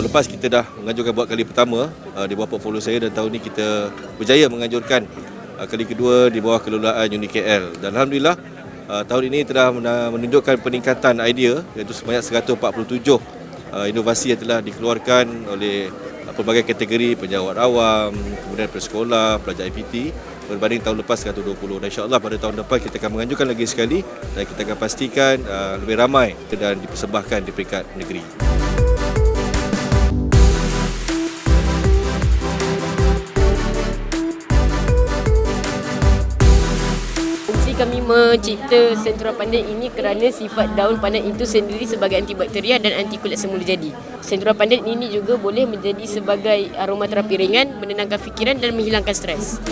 lepas kita dah menganjurkan buat kali pertama uh, di bawah portfolio saya dan tahun ini kita berjaya menganjurkan uh, kali kedua di bawah kelolaan UniKL. Dan Alhamdulillah uh, tahun ini telah menunjukkan peningkatan idea iaitu sebanyak 147 uh, inovasi yang telah dikeluarkan oleh uh, pelbagai kategori penjawat awam, kemudian persekolah, pelajar IPT berbanding tahun lepas 120 dan insyaAllah pada tahun depan kita akan menganjurkan lagi sekali dan kita akan pastikan uh, lebih ramai dan dipersembahkan di peringkat negeri. Mencipta sentura pandan ini kerana sifat daun pandan itu sendiri sebagai antibakteria dan anti kulit semula jadi. Sentura pandan ini juga boleh menjadi sebagai aromaterapi ringan, menenangkan fikiran dan menghilangkan stres.